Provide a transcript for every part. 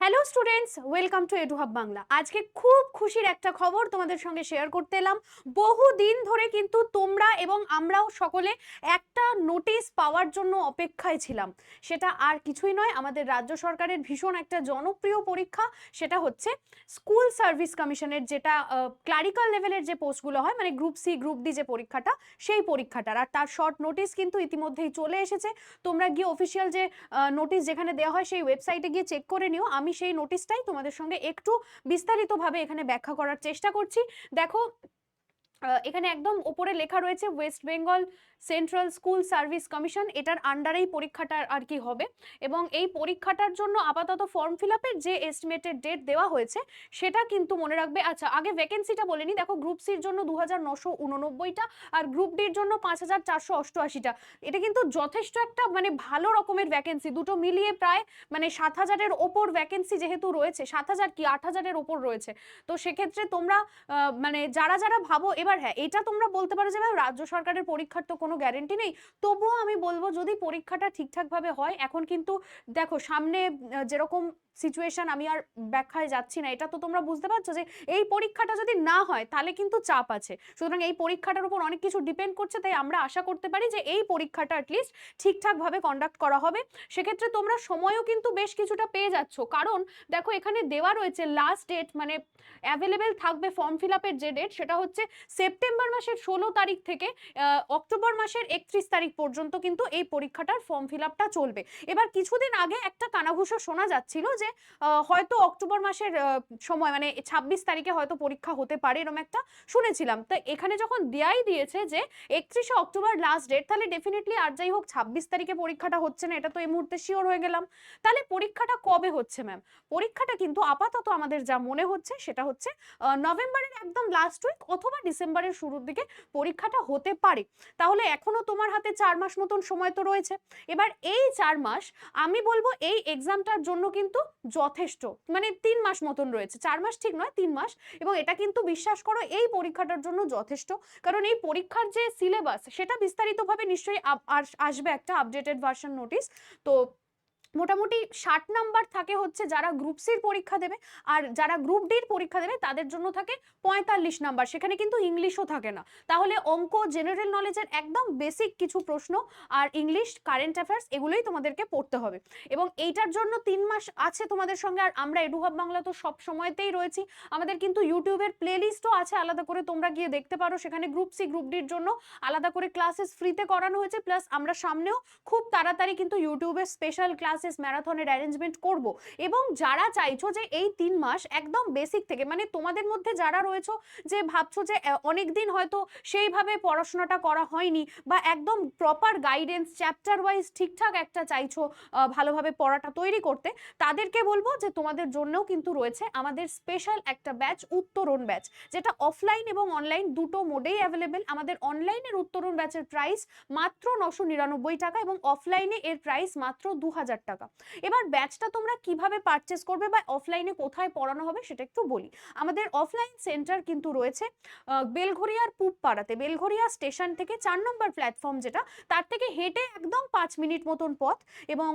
Hello students welcome to Eduhub Bangla আজকে খুব খুশির একটা খবর তোমাদের সঙ্গে শেয়ার করতে এলাম। বহু দিন ধরে কিন্তু তোমরা এবং আমরাও সকলে একটা নোটিশ পাওয়ার জন্য অপেক্ষায় ছিলাম। সেটা আর কিছুই নয়, আমাদের রাজ্য সরকারের ভীষণ একটা জনপ্রিয় পরীক্ষা, সেটা হচ্ছে স্কুল সার্ভিস কমিশনের যেটা ক্লারিক্যাল লেভেলের যে পোস্টগুলো হয় মানে গ্রুপ সি গ্রুপ ডি যে পরীক্ষাটা, সেই পরীক্ষাটার। আর তার শর্ট নোটিশ কিন্তু ইতিমধ্যেই চলে এসেছে। তোমরা গিয়ে অফিসিয়াল যে নোটিশ যেখানে দেওয়া হয়, সেই ওয়েবসাইটে গিয়ে চেক করে নিও। আমি সেই নোটিশটাই তোমাদের সঙ্গে একটু বিস্তারিতভাবে এখানে ব্যাখ্যা করার চেষ্টা করছি। দেখো এখানে একদম ওপরে লেখা রয়েছে West Bengal central school service commission এটার আন্ডারেই পরীক্ষাটা আর কি হবে। এবং এই পরীক্ষাটার জন্য আপাতত ফর্ম ফিল আপের যে এস্টিমেটেড ডেট দেওয়া হয়েছে সেটা কিন্তু মনে রাখবে। আচ্ছা আগে ভ্যাকেন্সিটা বলে নি। দেখো গ্রুপ সির জন্য দু হাজার নশো উননব্বইটা আর গ্রুপ ডির জন্য পাঁচ হাজার চারশো অষ্টআশিটা। এটা কিন্তু যথেষ্ট একটা মানে ভালো রকমের ভ্যাকেন্সি দুটো মিলিয়ে প্রায় মানে সাত হাজারের ওপর ভ্যাকেন্সি যেহেতু রয়েছে সাত হাজার কি আট হাজারের ওপর রয়েছে। তো সেক্ষেত্রে তোমরা মানে যারা যারা ভাবো এবার হ্যাঁ এটা তোমরা বলতে পারো যে "ম্যাম, রাজ্য সরকারের পরীক্ষার তো গ্যারেন্টি নেই। তবুও আমি বলব যদি পরীক্ষাটা ঠিকঠাকভাবে হয় এখন কিন্তু দেখো সামনে যেরকম সিচুয়েশন আমি আর ব্যাখ্যায় যাচ্ছি না। এটা তো তোমরা বুঝতে পারছ যে এই পরীক্ষাটা যদি না হয়, তাহলে কিন্তু চাপ আছে। সুতরাং এই পরীক্ষাটার উপর অনেক কিছু ডিপেন্ড করছে, তাই আমরা আশা করতে পারি যে এই পরীক্ষাটা অ্যাটলিস্ট ঠিকঠাকভাবে কন্ডাক্ট করা হবে। সেক্ষেত্রে তোমরা সময়ও কিন্তু বেশ কিছুটা পেয়ে যাচ্ছ। কারণ দেখো এখানে দেওয়া রয়েছে লাস্ট ডেট মানে অ্যাভেলেবেল থাকবে ফর্ম ফিল আপের যে ডেট সেটা হচ্ছে সেপ্টেম্বর মাসের ষোলো তারিখ থেকে অক্টোবর মাসের একত্রিশ তারিখ পর্যন্ত কিন্তু এই পরীক্ষাটার ফর্ম ফিল আপটা চলবে। এবার কিছুদিন আগে একটা কানাঘুষো শোনা যাচ্ছিল যে হয়তো অক্টোবর মাসের সময় মানে ছাব্বিশ তারিখে হয়তো পরীক্ষা হতে পারে এরকম একটা শুনেছিলাম। তো এখানে যখন দেয়াই দিয়েছে যে একত্রিশে অক্টোবর লাস্ট ডেট তাহলে ডেফিনেটলি আর যাই হোক ছাব্বিশ তারিখে পরীক্ষাটা হচ্ছে না, এটা তো এই মুহূর্তে শিওর হয়ে গেলাম। তাহলে পরীক্ষাটা কবে হচ্ছে ম্যাম পরীক্ষাটা কিন্তু আপাতত আমাদের যা মনে হচ্ছে সেটা হচ্ছে নভেম্বরের একদম লাস্ট উইক অথবা ডিসেম্বরের শুরুর দিকে পরীক্ষাটা হতে পারে। তাহলে এখনও তোমার হাতে চার মাস মতন সময় তো রয়েছে। এবার এই চার মাস আমি বলব এই এক্সামটার জন্য কিন্তু যথেষ্ট। মানে তিন মাস মতন রয়েছে। চার মাস ঠিক নয়, তিন মাস। এবং এটা কিন্তু বিশ্বাস করো, এই পরীক্ষাটার জন্য যথেষ্ট। কারণ এই পরীক্ষার যে সিলেবাস সেটা বিস্তারিতভাবে নিশ্চয়ই আসবে একটা আপডেটেড ভার্সন নোটিস তো মোটামুটি ষাট নাম্বার থাকে হচ্ছে যারা গ্রুপ সির পরীক্ষা দেবে, আর যারা গ্রুপ ডির পরীক্ষা দেবে, তাদের জন্য থাকে পঁয়তাল্লিশ নাম্বার। সেখানে কিন্তু ইংলিশও থাকে না। তাহলে অঙ্ক জেনারেল নলেজের একদম বেসিক কিছু প্রশ্ন, আর ইংলিশ কারেন্ট অ্যাফেয়ার্স এগুলোই তোমাদেরকে পড়তে হবে। এবং এইটার জন্য তিন মাস আছে তোমাদের সঙ্গে, আর আমরা এডুহাব বাংলা তো সব সময়তেই রয়েছি। আমাদের কিন্তু ইউটিউবের প্লেলিস্টও আছে, আলাদা করে তোমরা গিয়ে দেখতে পারো। সেখানে গ্রুপ সি গ্রুপ ডির জন্য আলাদা করে ক্লাসেস ফ্রিতে করানো হয়েছে। প্লাস আমরা সামনেও খুব তাড়াতাড়ি কিন্তু ইউটিউবের স্পেশাল ক্লাসেস ম্যারাথনের অ্যারেঞ্জমেন্ট করব। এবং যারা চাইছো যে এই তিন মাস একদম বেসিক থেকে মানে তোমাদের মধ্যে যারা রয়েছো যে ভাবছ যে অনেক দিন হয়তো সেইভাবে পড়াশোনাটা করা হয়নি বা একদম প্রপার গাইডেন্স চ্যাপ্টার ওয়াইজ ঠিকঠাক একটা চাইছো ভালোভাবে পড়াটা তৈরি করতে, তাদেরকে বলব যে তোমাদের জন্যও কিন্তু রয়েছে আমাদের স্পেশাল একটা ব্যাচ উত্তরণ ব্যাচ যেটা অফলাইন এবং অনলাইন দুটো মোডেই অ্যাভেলেবেল আমাদের অনলাইনের উত্তরণ ব্যাচের প্রাইস মাত্র নশো নিরানব্বই টাকা এবং অফলাইনে এর প্রাইস মাত্র দু হাজার টাকা। এবার ব্যাচটা তোমরা কীভাবে পারচেস করবে বা অফলাইনে কোথায় পড়ানো হবে সেটা একটু বলি। আমাদের অফলাইন সেন্টার কিন্তু রয়েছে বেলঘরিয়ার পূব পাড়াতে বেলঘরিয়া স্টেশন থেকে চার নম্বর প্ল্যাটফর্ম যেটা, তার থেকে হেঁটে একদম পাঁচ মিনিট মতন পথ এবং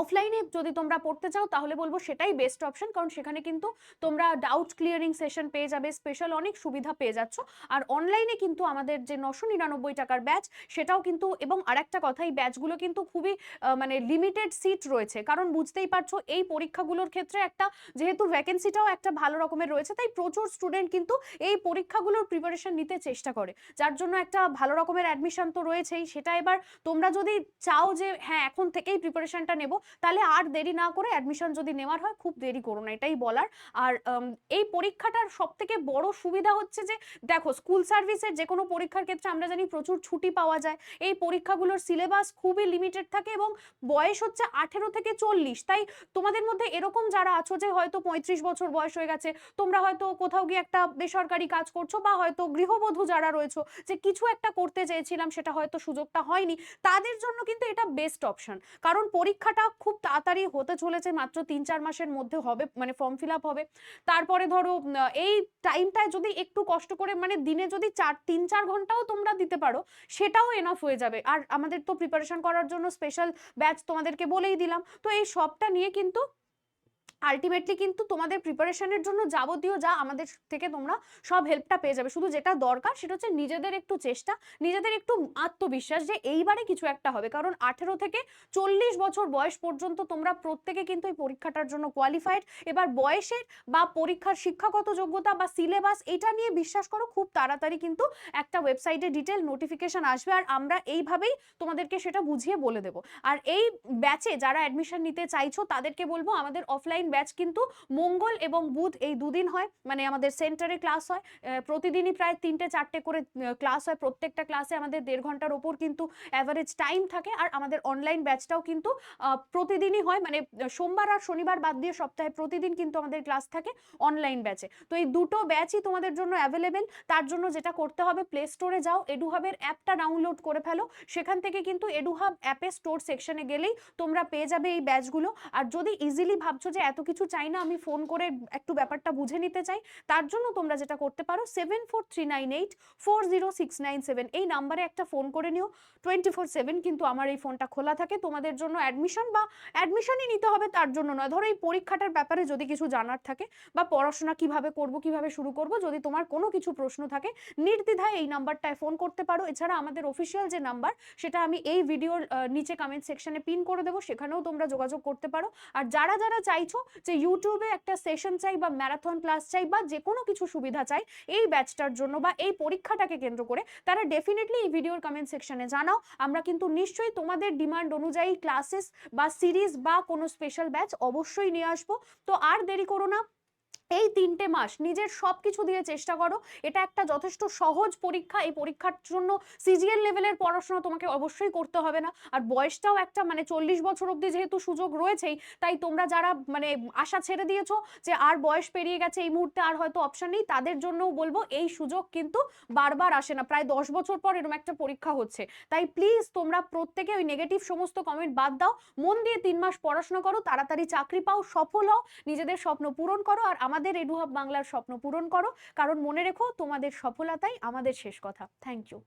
অফলাইনে যদি তোমরা পড়তে চাও, তাহলে বলব সেটাই বেস্ট অপশন কারণ সেখানে কিন্তু তোমরা ডাউট ক্লিয়ারিং সেশন পেয়ে যাবে স্পেশাল অনেক সুবিধা পেয়ে যাচ্ছ। আর অনলাইনে কিন্তু আমাদের যে নশো নিরানব্বই টাকার ব্যাচ সেটাও কিন্তু এবং আরেকটা কথা এই ব্যাচগুলো কিন্তু খুবই মানে লিমিটেড সিট রয়েছে। কারণ বুঝতেই পারছ, এই পরীক্ষাগুলোর ক্ষেত্রে একটা, যেহেতু ভ্যাকেন্সিটাও একটা ভালো রকমের রয়েছে, তাই প্রচুর স্টুডেন্ট কিন্তু এই পরীক্ষাগুলোর প্রিপারেশন নিতে চেষ্টা করে। যার জন্য একটা ভালো রকমের অ্যাডমিশন তো রয়েছেই। সেটা এবার তোমরা যদি চাও যে হ্যাঁ এখন থেকেই প্রিপারেশনটা নেব তাহলে আর দেরি না করে অ্যাডমিশন যদি নেওয়ার হয়, খুব দেরি করো না, এটাই বলার। আর এই পরীক্ষাটার সব থেকে বড় সুবিধা হচ্ছে যে, দেখো স্কুল সার্ভিসের যে কোনো পরীক্ষার ক্ষেত্রে আমরা জানি প্রচুর ছুটি পাওয়া যায়। এই পরীক্ষাগুলোর সিলেবাস খুবই লিমিটেড থাকে এবং বয়স হচ্ছে আঠেরো থেকে চল্লিশ। তাই তোমাদের মধ্যে এরকম যারা আছো যে, হয়তো পঁয়ত্রিশ বছর বয়স হয়ে গেছে, তোমরা হয়তো কোথাও গিয়ে একটা বেসরকারি কাজ করছ বা হয়তো গৃহবধূ যারা রয়েছো, যে কিছু একটা করতে চেয়েছিলাম, সেটা হয়তো সুযোগটা হয়নি। তাদের জন্য কিন্তু এটা বেস্ট অপশন কারণ পরীক্ষাটা খুব তাড়াতাড়ি হতে চলেছে, মাত্র তিন চার মাসের মধ্যে হবে মানে ফর্ম ফিল আপ হবে। তারপরে ধরো এই টাইমটায় যদি একটু কষ্ট করে মানে দিনে যদি চার তিন চার ঘন্টাও তোমরা দিতে পারো, সেটাও এনাফ হয়ে যাবে। আর আমাদের তো প্রিপারেশন করার জন্য স্পেশাল ব্যাচ তোমাদেরকে বলেই দিলাম। তো এই সবটা নিয়ে কিন্তু আলটিমেটলি কিন্তু তোমাদের প্রিপারেশনের জন্য যাবতীয় যা আমাদের থেকে তোমরা সব হেল্পটা পেয়ে যাবে। শুধু যেটা দরকার সেটা হচ্ছে নিজেদের একটু চেষ্টা, নিজেদের একটু আত্মবিশ্বাস যে এইবারে কিছু একটা হবে। কারণ আঠেরো থেকে চল্লিশ বছর বয়স পর্যন্ত তোমরা প্রত্যেকে কিন্তু এই পরীক্ষাটার জন্য কোয়ালিফাইড এবার বয়সের বা পরীক্ষার শিক্ষাগত যোগ্যতা বা সিলেবাস এটা নিয়ে বিশ্বাস করো, খুব তাড়াতাড়ি কিন্তু একটা ওয়েবসাইটে ডিটেল নোটিফিকেশন আসবে আর আমরা এইভাবেই তোমাদেরকে সেটা বুঝিয়ে বলে দেবো। আর এই ব্যাচে যারা অ্যাডমিশন নিতে চাইছো তাদেরকে বলব আমাদের অফলাইন ব্যাচ কিন্তু মঙ্গল এবং বুধ এই দুদিন হয়। মানে আমাদের সেন্টারে ক্লাস হয়। প্রতিদিনই প্রায় তিনটে, চারটে করে ক্লাস হয়। প্রত্যেকটা ক্লাসে আমাদের দেড় ঘণ্টার ওপর কিন্তু অ্যাভারেজ টাইম থাকে। আর আমাদের অনলাইন ব্যাচটাও কিন্তু প্রতিদিনই হয়। মানে সোমবার আর শনিবার বাদ দিয়ে সপ্তাহে প্রতিদিন কিন্তু আমাদের ক্লাস থাকে অনলাইন ব্যাচে তো এই দুটো ব্যাচই তোমাদের জন্য অ্যাভেলেবেল তার জন্য যেটা করতে হবে প্লে স্টোরে যাও। এডুহাবের অ্যাপটা ডাউনলোড করে ফেলো। সেখান থেকে কিন্তু এডুহাব অ্যাপে স্টোর সেকশনে গেলেই তোমরা পেয়ে যাবে এই ব্যাচগুলো আর যদি ইজিলি ভাবছ যে এত কিছু চাই না, আমি ফোন করে একটু ব্যাপারটা বুঝে নিতে চাই। তার জন্য তোমরা যেটা করতে পারো seven four three nine eight four zero six nine seven এই নাম্বারে একটা ফোন করে নিও। টোয়েন্টি ফোর সেভেন কিন্তু আমার এই ফোনটা খোলা থাকে। তোমাদের জন্য অ্যাডমিশন বা অ্যাডমিশনই নিতে হবে তার জন্য নয়। ধরো এই পরীক্ষাটার ব্যাপারে যদি কিছু জানার থাকে বা পড়াশোনা কীভাবে করব, কীভাবে শুরু করব, যদি তোমার কোনো কিছু প্রশ্ন থাকে, নির্দ্বিধায় এই নাম্বারটায় ফোন করতে পারো। এছাড়া আমাদের অফিসিয়াল যে নাম্বার, সেটা আমি এই ভিডিওর নিচে কমেন্ট সেকশনে পিন করে দেবো। সেখানেও তোমরা যোগাযোগ করতে পারো। আর যারা যারা চাইছো যে ইউটিউবে একটা সেশন চাই বা ম্যারাথন ক্লাস চাই বা যে কোনো কিছু সুবিধা চাই, এই ব্যাচটার জন্য বা এই পরীক্ষাটাকে কেন্দ্র করে তারা ডেফিনেটলি এই ভিডিওর কমেন্ট সেকশনে জানাও। আমরা কিন্তু নিশ্চয়ই তোমাদের ডিমান্ড অনুযায়ী ক্লাসেস বা সিরিজ বা কোনো স্পেশাল ব্যাচ অবশ্যই নিয়ে আসব। তো আর দেরি করো না। এই তিনটে মাস নিজের সব কিছু দিয়ে চেষ্টা করো। এটা একটা যথেষ্ট সহজ পরীক্ষা। এই পরীক্ষার জন্য সিজিএল লেভেলের পড়াশোনা তোমাকে অবশ্যই করতে হবে না। আর বয়সটাও একটা মানে চল্লিশ বছর অবধি যেহেতু সুযোগ রয়েছেই, তাই তোমরা যারা মানে আশা ছেড়ে দিয়েছ যে আর বয়স পেরিয়ে গেছে এই মুহূর্তে আর হয়তো অপশন নেই, তাদের জন্যও বলব এই সুযোগ কিন্তু বারবার আসে না। প্রায় দশ বছর পর এরকম একটা পরীক্ষা হচ্ছে। তাই প্লিজ তোমরা প্রত্যেকে ওই নেগেটিভ সমস্ত কমেন্ট বাদ দাও। মন দিয়ে তিন মাস পড়াশোনা করো, তাড়াতাড়ি চাকরি পাও, সফল হও, নিজেদের স্বপ্ন পূরণ করো। আর আমাদের এডুহাব বাংলার স্বপ্ন পূরণ করো। কারণ মনে রেখো, তোমাদের সফলতাই আমাদের শেষ কথা। Thank you